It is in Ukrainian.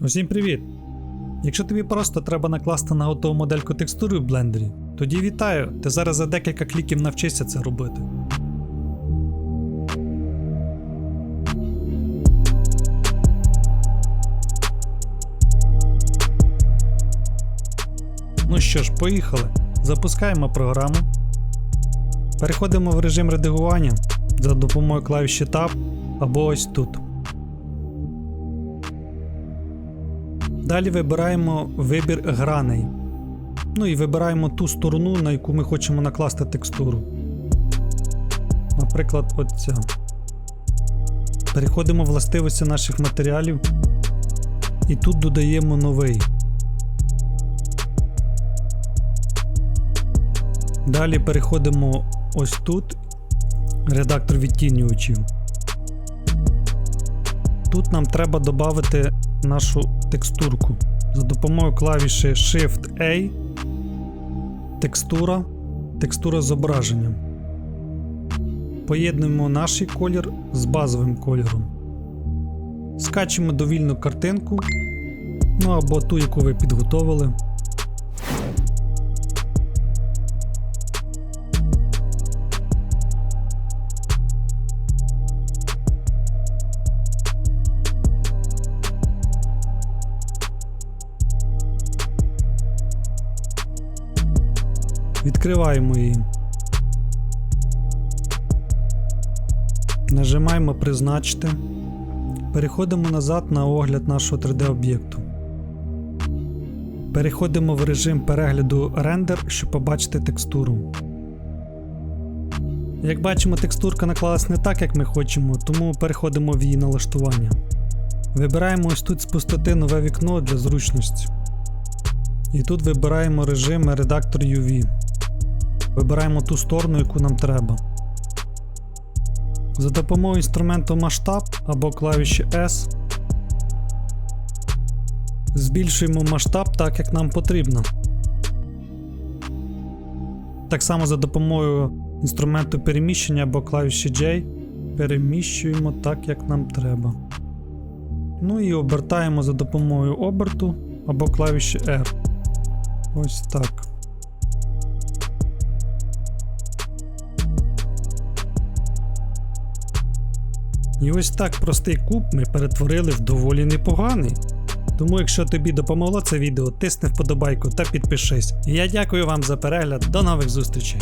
Усім привіт! Якщо тобі просто треба накласти на готову модельку текстури в блендері, тоді вітаю! Ти зараз за декілька кліків навчишся це робити. Ну що ж, поїхали. Запускаємо програму. Переходимо в режим редагування за допомогою клавіші Tab або ось тут. Далі вибираємо вибір граней. Ну і вибираємо ту сторону, на яку ми хочемо накласти текстуру. Наприклад, оця. Переходимо в властивості наших матеріалів. І тут додаємо новий. Далі переходимо ось тут. Редактор відтінювачів. Тут нам треба додати нашу текстурку. За допомогою клавіші Shift-A, текстура, текстура зображення. Поєднуємо наш колір з базовим кольором. Скачемо довільну картинку, ну або ту, яку ви підготовили. Відкриваємо її. Нажимаємо Призначити. Переходимо назад на огляд нашого 3D-об'єкту. Переходимо в режим перегляду рендер, щоб побачити текстуру. Як бачимо, текстурка наклалась не так, як ми хочемо, тому переходимо в її налаштування. Вибираємо ось тут з пустоти нове вікно для зручності. І тут вибираємо режим редактор UV. Вибираємо ту сторону, яку нам треба. За допомогою інструменту масштаб або клавіші S збільшуємо масштаб так, як нам потрібно. Так само за допомогою інструменту переміщення або клавіші J переміщуємо так, як нам треба. Ну і обертаємо за допомогою оберту або клавіші R. Ось так. І ось так простий куб ми перетворили в доволі непоганий. Тому, якщо тобі допомогло це відео, тисни вподобайку та підпишись. Я дякую вам за перегляд. До нових зустрічей!